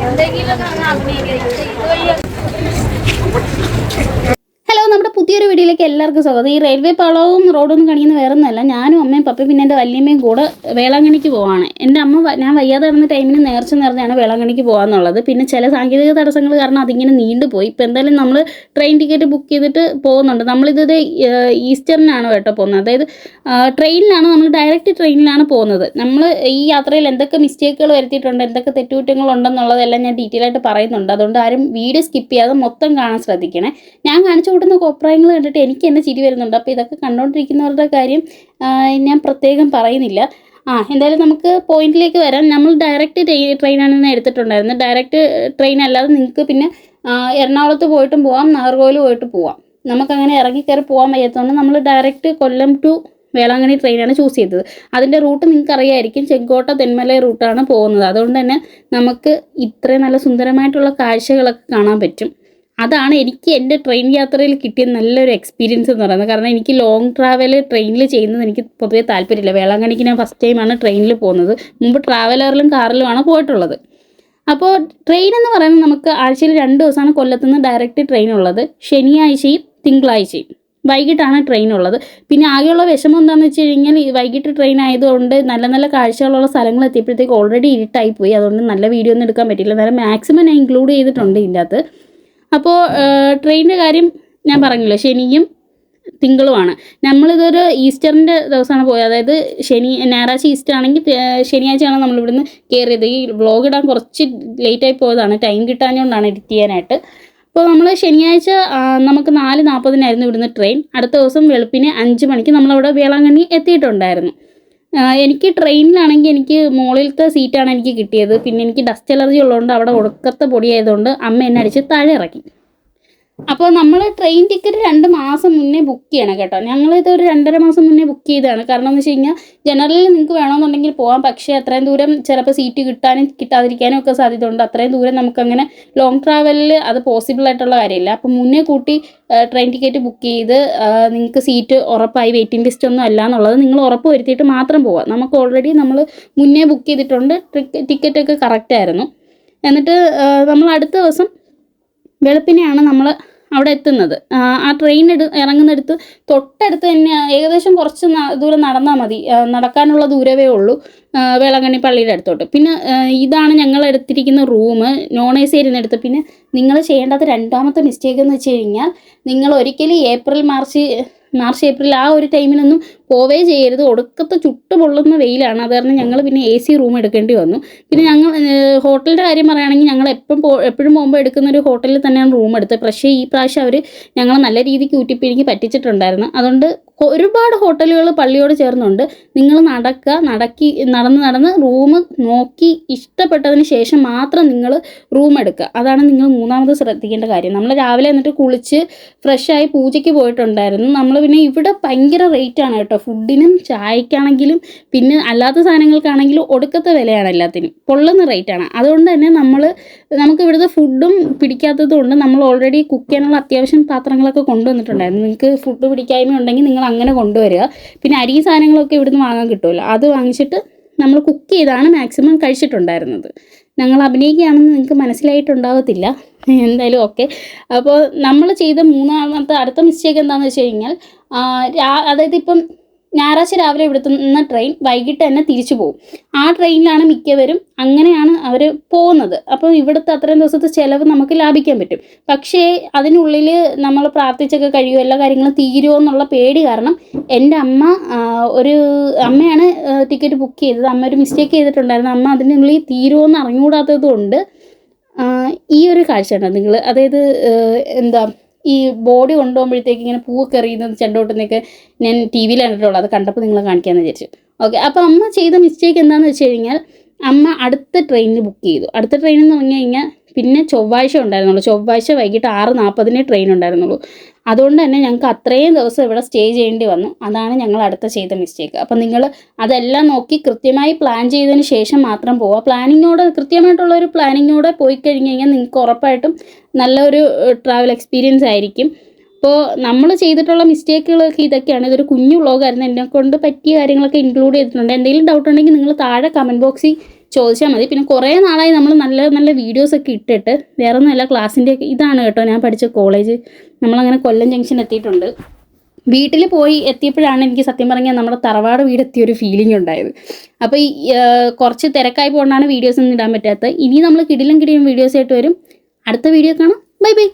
എന്തെങ്കിലും വീഡിയോയിലേക്ക് എല്ലാവർക്കും സ്വാഗതം. ഈ റെയിൽവേ പാളവും റോഡൊന്നും കാണിക്കുന്ന വേറെ ഒന്നുമല്ല ഞാനും അമ്മയും പപ്പയും പിന്നെ എന്റെ വല്യമ്മയും കൂടെ വേളാങ്കണിക്ക് പോവാണ്. എന്റെ അമ്മ ഞാൻ വയ്യാതെ കിടന്ന ടൈമിന് നേർച്ച നേർന്നെയാണ് വേളാങ്കണിക്ക് പോകാന്നുള്ളത് പിന്നെ ചില സാങ്കേതിക തടസ്സങ്ങൾ കാരണം അതിങ്ങനെ നീണ്ടുപോയി ഇപ്പം എന്തായാലും നമ്മൾ ട്രെയിൻ ടിക്കറ്റ് ബുക്ക് ചെയ്തിട്ട് പോകുന്നുണ്ട്. നമ്മളിത് ഈസ്റ്ററിനാണ് കേട്ടോ പോകുന്നത്. അതായത് ട്രെയിനിലാണ് നമ്മൾ ഡയറക്റ്റ് ട്രെയിനിലാണ് പോകുന്നത്. നമ്മൾ ഈ യാത്രയിൽ എന്തൊക്കെ മിസ്റ്റേക്കുകൾ വരുത്തിയിട്ടുണ്ട് എന്തൊക്കെ തെറ്റുകുറ്റങ്ങൾ ഉണ്ടെന്നുള്ളതെല്ലാം ഞാൻ ഡീറ്റെയിൽ ആയിട്ട് പറയുന്നുണ്ട്. അതുകൊണ്ട് ആരും വീഡിയോ സ്കിപ്പ് ചെയ്യാതെ മൊത്തം കാണാൻ ശ്രദ്ധിക്കണേ. ഞാൻ കാണിച്ചു കൂട്ടുന്ന കോപ്രായങ്ങൾ കണ്ടിട്ട് എനിക്ക് തന്നെ ചിരി വരുന്നുണ്ട്. അപ്പോൾ ഇതൊക്കെ കണ്ടുകൊണ്ടിരിക്കുന്നവരുടെ കാര്യം ഞാൻ പ്രത്യേകം പറയുന്നില്ല. ആ എന്തായാലും നമുക്ക് പോയിന്റിലേക്ക് വരാം. നമ്മൾ ഡയറക്റ്റ് ട്രെയിനാണ് ഇന്ന് എടുത്തിട്ടുണ്ടായിരുന്നത്. ഡയറക്റ്റ് ട്രെയിൻ അല്ലാതെ നിങ്ങൾക്ക് പിന്നെ എറണാകുളത്ത് പോയിട്ടും പോവാം നാഗർകോവിൽ പോയിട്ട് പോവാം. നമുക്കങ്ങനെ ഇറങ്ങി കയറി പോകാൻ വയ്യാത്തതുകൊണ്ട് നമ്മൾ ഡയറക്റ്റ് കൊല്ലം ടു വേളാങ്കണ്ണി ട്രെയിനാണ് ചൂസ് ചെയ്തത്. അതിന്റെ റൂട്ട് നിങ്ങൾക്ക് അറിയായിരിക്കും ചെങ്കോട്ട തെന്മല റൂട്ടാണ് പോകുന്നത്. അതുകൊണ്ട് തന്നെ നമുക്ക് ഇത്രയും നല്ല സുന്ദരമായിട്ടുള്ള കാഴ്ചകളൊക്കെ കാണാൻ പറ്റും. അതാണ് എനിക്ക് എന്റെ ട്രെയിൻ യാത്രയിൽ കിട്ടിയ നല്ലൊരു എക്സ്പീരിയൻസ് എന്ന് പറയുന്നത്. കാരണം എനിക്ക് ലോങ് ട്രാവൽ ട്രെയിനിൽ ചെയ്യുന്നത് എനിക്ക് പൊതുവേ താല്പര്യമില്ല. വേളാങ്കണ്ണിക്ക് ഞാൻ ഫസ്റ്റ് ടൈമാണ് ട്രെയിനിൽ പോകുന്നത്. മുമ്പ് ട്രാവലറിലും കാറിലുമാണ് പോയിട്ടുള്ളത്. അപ്പോൾ ട്രെയിൻ എന്ന് പറയുന്നത് നമുക്ക് ആഴ്ചയിൽ രണ്ട് ദിവസമാണ് കൊല്ലത്തുനിന്ന് ഡയറക്റ്റ് ട്രെയിൻ ഉള്ളത്. ശനിയാഴ്ചയും തിങ്കളാഴ്ചയും വൈകിട്ടാണ് ട്രെയിൻ ഉള്ളത്. പിന്നെ ആകെയുള്ള വിഷമം എന്താണെന്ന് വെച്ച് കഴിഞ്ഞാൽ വൈകിട്ട് ട്രെയിൻ ആയതുകൊണ്ട് നല്ല നല്ല കാഴ്ചകളുള്ള സ്ഥലങ്ങൾ എത്തിയപ്പോഴത്തേക്ക് ഓൾറെഡി ഇരുട്ടായി പോയി. അതുകൊണ്ട് നല്ല വീഡിയോ ഒന്നും എടുക്കാൻ പറ്റില്ല നേരം മാക്സിമം ഞാൻ ഇൻക്ലൂഡ് ചെയ്തിട്ടുണ്ട് ഇതിന്റെ അകത്ത്. അപ്പോൾ ട്രെയിനിന്റെ കാര്യം ഞാൻ പറഞ്ഞല്ലോ ശനിയും തിങ്കളുമാണ്. നമ്മളിതൊരു ഈസ്റ്ററിന്റെ ദിവസമാണ് പോയത്. അതായത് ശനി ഞായറാഴ്ച ഈസ്റ്റർ ആണെങ്കിൽ ശനിയാഴ്ചയാണ് നമ്മൾ ഇവിടുന്ന് കയറിയത് ഈ വ്ളോഗ് ഇടാൻ കുറച്ച് ലേറ്റായി പോയതാണ്. ടൈം കിട്ടാഞ്ഞുകൊണ്ടാണ് എഡിറ്റ് ചെയ്യാനായിട്ട്. അപ്പോൾ നമ്മൾ ശനിയാഴ്ച നമുക്ക് നാല് നാൽപ്പതിനായിരുന്നു ഇവിടുന്ന് ട്രെയിൻ അടുത്ത ദിവസം വെളുപ്പിന് അഞ്ച് മണിക്ക് നമ്മളവിടെ വേളാങ്കണ്ണി എത്തിയിട്ടുണ്ടായിരുന്നു. എനിക്ക് ട്രെയിനിലാണെങ്കിൽ എനിക്ക് മുകളിലത്തെ സീറ്റാണ് എനിക്ക് കിട്ടിയത്. പിന്നെ എനിക്ക് ഡസ്റ്റ് അലർജി ഉള്ളതുകൊണ്ട് അവിടെ ഒടുക്കത്തെ പൊടിയായതുകൊണ്ട് അമ്മ എന്നെ അടിച്ച് താഴെ ഇറക്കി. അപ്പോൾ നമ്മൾ ട്രെയിൻ ടിക്കറ്റ് രണ്ട് മാസം മുന്നേ ബുക്ക് ചെയ്യണം കേട്ടോ. ഞങ്ങളിത് ഒരു രണ്ടര മാസം മുന്നേ ബുക്ക് ചെയ്തതാണ്. കാരണം എന്ന് വെച്ച് കഴിഞ്ഞാൽ ജനറലിൽ നിങ്ങൾക്ക് വേണമെന്നുണ്ടെങ്കിൽ പോകാം പക്ഷേ അത്രയും ദൂരം ചിലപ്പോൾ സീറ്റ് കിട്ടാനും കിട്ടാതിരിക്കാനും ഒക്കെ സാധ്യത ഉണ്ട് അത്രയും ദൂരം നമുക്കങ്ങനെ ലോങ് ട്രാവലിൽ അത് പോസിബിൾ ആയിട്ടുള്ള കാര്യമില്ല. അപ്പോൾ മുന്നേ കൂട്ടി ട്രെയിൻ ടിക്കറ്റ് ബുക്ക് ചെയ്ത് നിങ്ങൾക്ക് സീറ്റ് ഉറപ്പായി വെയിറ്റിംഗ് ലിസ്റ്റ് ഒന്നും അല്ല എന്നുള്ളത് നിങ്ങൾ ഉറപ്പ് വരുത്തിയിട്ട് മാത്രം പോവാം. നമുക്ക് ഓൾറെഡി നമ്മൾ മുന്നേ ബുക്ക് ചെയ്തിട്ടുണ്ട്. ടിക്കറ്റ് ഒക്കെ കറക്റ്റ് ആയിരുന്നു. എന്നിട്ട് നമ്മൾ അടുത്ത ദിവസം വെളുപ്പിനെയാണ് നമ്മൾ അവിടെ എത്തുന്നത്. ആ, ട്രെയിൻ എടു ഇറങ്ങുന്നിടത്ത് തൊട്ടടുത്ത് തന്നെ ഏകദേശം കുറച്ച് ദൂരം നടന്നാൽ മതി. നടക്കാനുള്ള ദൂരമേ ഉള്ളൂ. വേളാങ്കണ്ണി പള്ളിയുടെ അടുത്തോട്ട്. പിന്നെ ഇതാണ് ഞങ്ങൾ എടുത്തിരിക്കുന്ന റൂം നോൺ എ സി ഇരുന്നെടുത്ത് പിന്നെ നിങ്ങൾ ചെയ്യേണ്ടത് രണ്ടാമത്തെ മിസ്റ്റേക്ക് എന്ന് വെച്ച് കഴിഞ്ഞാൽ നിങ്ങൾ ഒരിക്കലും ഏപ്രിൽ മാർച്ച് മാർച്ച് ഏപ്രിൽ ആ ഒരു ടൈമിലൊന്നും പോവേ ചെയ്യരുത്. ഒടുക്കത്തെ ചുട്ട് പൊള്ളുന്ന വെയിലാണ്. അത് കാരണം ഞങ്ങൾ പിന്നെ എ സി റൂം എടുക്കേണ്ടി വന്നു. പിന്നെ ഞങ്ങൾ ഹോട്ടലിന്റെ കാര്യം പറയുകയാണെങ്കിൽ ഞങ്ങൾ എപ്പം പോ എപ്പോഴും പോകുമ്പോൾ എടുക്കുന്ന ഒരു ഹോട്ടലിൽ തന്നെയാണ് റൂം എടുത്തത്. പക്ഷേ ഈ പ്രാവശ്യം അവർ ഞങ്ങൾ നല്ല രീതിക്ക് ഊറ്റിപ്പിരിഞ്ഞ് പറ്റിച്ചിട്ടുണ്ടായിരുന്നു. അതുകൊണ്ട് ഒരുപാട് ഹോട്ടലുകൾ പള്ളിയോട് ചേർന്നുണ്ട്. നിങ്ങൾ നടക്കുക നടക്കി നടന്ന് നടന്ന് റൂം നോക്കി ഇഷ്ടപ്പെട്ടതിന് ശേഷം മാത്രം നിങ്ങൾ റൂം എടുക്കുക. അതാണ് നിങ്ങൾ മൂന്നാമത് ശ്രദ്ധിക്കേണ്ട കാര്യം. നമ്മൾ രാവിലെ എന്നിട്ട് കുളിച്ച് ഫ്രഷായി പൂജയ്ക്ക് പോയിട്ടുണ്ടായിരുന്നു. നമ്മൾ പിന്നെ ഇവിടെ ഭയങ്കര റേറ്റ് ആണ് കേട്ടോ. ഫുഡിനും ചായക്കാണെങ്കിലും പിന്നെ അല്ലാത്ത സാധനങ്ങൾക്കാണെങ്കിലും ഒടുക്കത്തെ വിലയാണ് എല്ലാത്തിനും. പൊള്ളുന്ന റേറ്റ് ആണ്. അതുകൊണ്ട് തന്നെ നമ്മൾ നമുക്ക് ഇവിടുത്തെ ഫുഡും പിടിക്കാത്തത് കൊണ്ട് നമ്മൾ ഓൾറെഡി കുക്ക് ചെയ്യാനുള്ള അത്യാവശ്യം പാത്രങ്ങളൊക്കെ കൊണ്ടുവന്നിട്ടുണ്ടായിരുന്നു. നിങ്ങൾക്ക് ഫുഡ് പിടിക്കായ്മ ഉണ്ടെങ്കിൽ നിങ്ങൾ അങ്ങനെ കൊണ്ടുവരിക. പിന്നെ അരി സാധനങ്ങളൊക്കെ ഇവിടുന്ന് വാങ്ങാൻ കിട്ടുമല്ലോ. അത് വാങ്ങിച്ചിട്ട് നമ്മൾ കുക്ക് ചെയ്താണ് മാക്സിമം കഴിച്ചിട്ടുണ്ടായിരുന്നത്. ഞങ്ങൾ അഭിനയിക്കുകയാണെന്ന് നിങ്ങൾക്ക് മനസ്സിലായിട്ടുണ്ടാകത്തില്ല എന്തായാലും ഓക്കെ അപ്പോൾ നമ്മൾ ചെയ്ത മൂന്നാമത്തെ അടുത്ത മിസ്റ്റേക്ക് എന്താണെന്ന് വെച്ച് കഴിഞ്ഞാൽ അതായത് ഇപ്പം ഞായറാഴ്ച രാവിലെ ഇവിടുത്തെ നിന്ന് ട്രെയിൻ വൈകിട്ട് തന്നെ തിരിച്ചു പോകും. ആ ട്രെയിനിലാണ് മിക്കവരും അങ്ങനെയാണ് അവർ പോകുന്നത്. അപ്പോൾ ഇവിടുത്തെ അത്രയും ദിവസത്തെ ചിലവ് നമുക്ക് ലാഭിക്കാൻ പറ്റും. പക്ഷേ അതിനുള്ളിൽ നമ്മൾ പ്രാർത്ഥിച്ചൊക്കെ കഴിയുമോ എല്ലാ കാര്യങ്ങളും തീരുമോ എന്നുള്ള പേടി കാരണം എന്റെ അമ്മ ഒരു അമ്മയാണ് ടിക്കറ്റ് ബുക്ക് ചെയ്തത്. അമ്മ ഒരു മിസ്റ്റേക്ക് ചെയ്തിട്ടുണ്ടായിരുന്നു. അമ്മ അതിനുള്ളിൽ തീരുമോ എന്ന് അറിഞ്ഞുകൂടാത്തത് കൊണ്ട് ഈ ഒരു കാഴ്ച നിങ്ങൾ അതായത് എന്താ ഈ ബോഡി കൊണ്ടുപോകുമ്പോഴത്തേക്ക് ഇങ്ങനെ പൂവൊക്കെ എറിയുന്നത് ചെണ്ടോട്ടുന്നൊക്കെ ഞാൻ ടി വിയിൽ കണ്ടിട്ടുള്ളൂ. അത് കണ്ടപ്പോൾ നിങ്ങൾ കാണിക്കാമെന്ന് വിചാരിച്ചു. ഓക്കെ അപ്പോൾ അമ്മ ചെയ്ത മിസ്റ്റേക്ക് എന്താണെന്ന് വെച്ച് കഴിഞ്ഞാൽ അമ്മ അടുത്ത ട്രെയിനിൽ ബുക്ക് ചെയ്തു. അടുത്ത ട്രെയിൻ എന്ന് പറഞ്ഞു കഴിഞ്ഞാൽ പിന്നെ ചൊവ്വാഴ്ച ഉണ്ടായിരുന്നുള്ളൂ. ചൊവ്വാഴ്ച വൈകിട്ട് ആറ് നാൽപ്പതിന് ട്രെയിൻ ഉണ്ടായിരുന്നുള്ളൂ. അതുകൊണ്ട് തന്നെ ഞങ്ങൾക്ക് അത്രയും ദിവസം ഇവിടെ സ്റ്റേ ചെയ്യേണ്ടി വന്നു. അതാണ് ഞങ്ങൾ അടുത്ത ചെയ്ത മിസ്റ്റേക്ക് അപ്പം നിങ്ങൾ അതെല്ലാം നോക്കി കൃത്യമായി പ്ലാൻ ചെയ്തതിന് ശേഷം മാത്രം പോവുക. പ്ലാനിങ്ങോടെ കൃത്യമായിട്ടുള്ള ഒരു പ്ലാനിങ്ങോടെ പോയി കഴിഞ്ഞ് കഴിഞ്ഞാൽ നിങ്ങൾക്ക് ഉറപ്പായിട്ടും നല്ലൊരു ട്രാവൽ എക്സ്പീരിയൻസ് ആയിരിക്കും. അപ്പോൾ നമ്മൾ ചെയ്തിട്ടുള്ള മിസ്റ്റേക്കുകളൊക്കെ ഇതൊക്കെയാണ്. ഇതൊരു കുഞ്ഞു വ്ളോഗായിരുന്നു എന്നെ കൊണ്ട് പറ്റിയ കാര്യങ്ങളൊക്കെ ഇൻക്ലൂഡ് ചെയ്തിട്ടുണ്ട്. എന്തെങ്കിലും ഡൗട്ട് ഉണ്ടെങ്കിൽ നിങ്ങൾ താഴെ കമന്റ് ബോക്സിൽ ചോദിച്ചാൽ മതി. പിന്നെ കുറേ നാളായി നമ്മൾ നല്ല നല്ല വീഡിയോസ് ഒക്കെ ഇട്ടിട്ട് വേറെ ഒന്നുമല്ല ക്ലാസ്സിന്റെ ഇതാണ് കേട്ടോ ഞാൻ പഠിച്ച കോളേജ് നമ്മളങ്ങനെ കൊല്ലം ജംഗ്ഷൻ എത്തിയിട്ടുണ്ട്. വീട്ടിൽ പോയി എത്തിയപ്പോഴാണ് എനിക്ക് സത്യം പറഞ്ഞാൽ നമ്മുടെ തറവാട് വീട് എത്തിയ ഒരു ഫീലിംഗ് ഉണ്ടായത്. അപ്പോൾ ഈ കുറച്ച് തിരക്കായി പോകൊണ്ടാണ് വീഡിയോസ് ഒന്നും ഇടാൻ പറ്റാത്തത്. ഇനി നമ്മൾ കിടിലും കിടിലും വീഡിയോസ് ആയിട്ട് വരും. അടുത്ത വീഡിയോ കാണാം. Bye bye